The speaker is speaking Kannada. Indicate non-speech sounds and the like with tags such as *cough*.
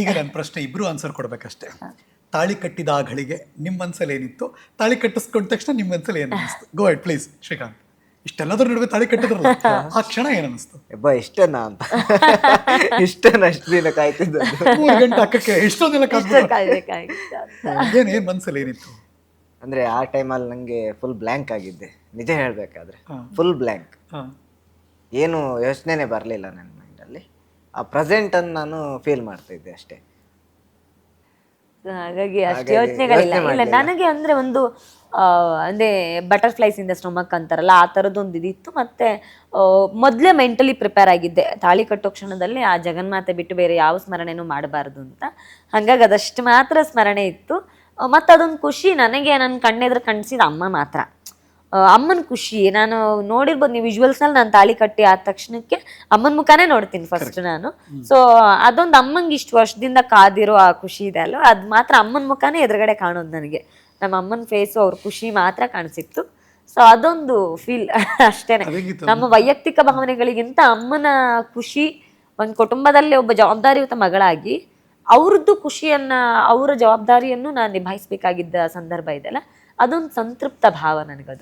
ಈಗ ನನ್ನ ಪ್ರಶ್ನೆ ಇಬ್ರು ಆನ್ಸರ್ ಕೊಡ್ಬೇಕಷ್ಟೇ. ತಾಳಿ ಕಟ್ಟಿದ ಆ ಘಳಿಗೆ ನಿಮ್ಮ ಮನ್ಸಲ್ಲಿ ಏನಿತ್ತು? ತಾಳಿ ಕಟ್ಟಿಸ್ಕೊಂಡ ತಕ್ಷಣ ನಿಮ್ಮ ಮನ್ಸಲ್ಲಿ ಏನು ಅನಿಸ್ತು ಗೋ ಐಟ್ ಪ್ಲೀಸ್ ಶ್ರೀಕಾಂತ್. ಇಷ್ಟೆಲ್ಲದ್ರ ನಡುವೆ ತಾಳಿ ಕಟ್ಟಿದ್ರಲ್ಲ ಆ ಕ್ಷಣ ಏನು ಅನಿಸ್ತು ಎಬ್ಬ ಇಷ್ಟೇನಾ ಅಂತ. ಇಷ್ಟನ ಅಷ್ಟು ದಿನ ಕಾಯ್ತಿದ್ದ ಮೂರು ಗಂಟೆ ಹಾಕಕ್ಕೆ ಎಷ್ಟೊಂದು ದಿನ ಅಂತ. ಏನು ಏನ್ ಮನ್ಸಲ್ಲಿ ಏನಿತ್ತು? ಅಂದ್ರೆ ಆ ಟೈಮಲ್ಲಿ ನನಗೆ ಫುಲ್ ಬ್ಲ್ಯಾಂಕ್ ಆಗಿದ್ದೆ. ನಿಜ ಹೇಳ್ಬೇಕಾದ್ರೆ. Full blank. ಏನು ಯೋಚನೆನೇ ಬರಲಿಲ್ಲ ನನ್ನ ಆ ಪ್ರೆಸೆಂಟನ್ನು ನಾನು ಫೀಲ್ ಮಾಡ್ತಿದ್ದೆ ಅಷ್ಟೇ. ಹಾಗಾಗಿ ಅಷ್ಟು ಯೋಚನೆಗಳಿಲ್ಲ. ಇಲ್ಲ ನನಗೆ ಅಂದ್ರೆ ಒಂದು ಅಂದ್ರೆ ಬಟರ್ಫ್ಲೈಸ್ ಇಂದ ಸ್ಟೊಮಕ್ ಅಂತಾರಲ್ಲ ಆ ಥರದ್ದೊಂದು ಇದಿತ್ತು. ಮತ್ತೆ ಮೊದಲೇ ಮೆಂಟಲಿ ಪ್ರಿಪೇರ್ ಆಗಿದ್ದೆ. ತಾಳಿ ಕಟ್ಟೋ ಕ್ಷಣದಲ್ಲಿ ಆ ಜಗನ್ಮಾತೆ ಬಿಟ್ಟು ಬೇರೆ ಯಾವ ಸ್ಮರಣೆನೂ ಮಾಡಬಾರ್ದು ಅಂತ. ಹಾಗಾಗಿ ಅದಷ್ಟು ಮಾತ್ರ ಸ್ಮರಣೆ ಇತ್ತು. ಮತ್ತು ಮತ್ತೆ ಅದೊಂದು ಖುಷಿ ನನಗೆ ನನ್ನ ಕಣ್ಣೆದ್ರೆ ಕಣ್ಸಿದ ಅಮ್ಮ ಮಾತ್ರ. ಅಮ್ಮನ ಖುಷಿ. ನಾನು ನೋಡಿರ್ಬೋದು ನೀವು ವಿಜುವಲ್ಸ್ನಲ್ಲಿ ನಾನು ತಾಳಿ ಕಟ್ಟಿ ಆದ ತಕ್ಷಣಕ್ಕೆ ಅಮ್ಮನ ಮುಖಾನೇ ನೋಡ್ತೀನಿ ಫಸ್ಟ್ ನಾನು. ಸೊ ಅದೊಂದು ಅಮ್ಮಂಗೆ ಇಷ್ಟು ವರ್ಷದಿಂದ ಕಾದಿರೋ ಆ ಖುಷಿ ಇದೆ ಅಲ್ವ? ಅದು ಮಾತ್ರ ಅಮ್ಮನ ಮುಖಾನೇ ಎದುರುಗಡೆ ಕಾಣೋದು ನನಗೆ. ನಮ್ಮ ಅಮ್ಮನ ಫೇಸು ಅವ್ರ ಖುಷಿ ಮಾತ್ರ ಕಾಣಿಸಿತ್ತು. ಸೊ ಅದೊಂದು ಫೀಲ್ *laughs* ಅಷ್ಟೇನೆ. ನಮ್ಮ ವೈಯಕ್ತಿಕ ಭಾವನೆಗಳಿಗಿಂತ ಅಮ್ಮನ ಖುಷಿ ಒಂದು ಕುಟುಂಬದಲ್ಲಿ ಒಬ್ಬ ಜವಾಬ್ದಾರಿಯುತ ಮಗಳಾಗಿ ಅವ್ರದ್ದು ಖುಷಿಯನ್ನ ಅವರ ಜವಾಬ್ದಾರಿಯನ್ನು ನಾನು ನಿಭಾಯಿಸಬೇಕಾಗಿದ್ದ ಸಂದರ್ಭ ಇದೆಯಲ್ಲ ಅದೊಂದು ಸಂತೃಪ್ತ ಭಾವ ನನಗದು.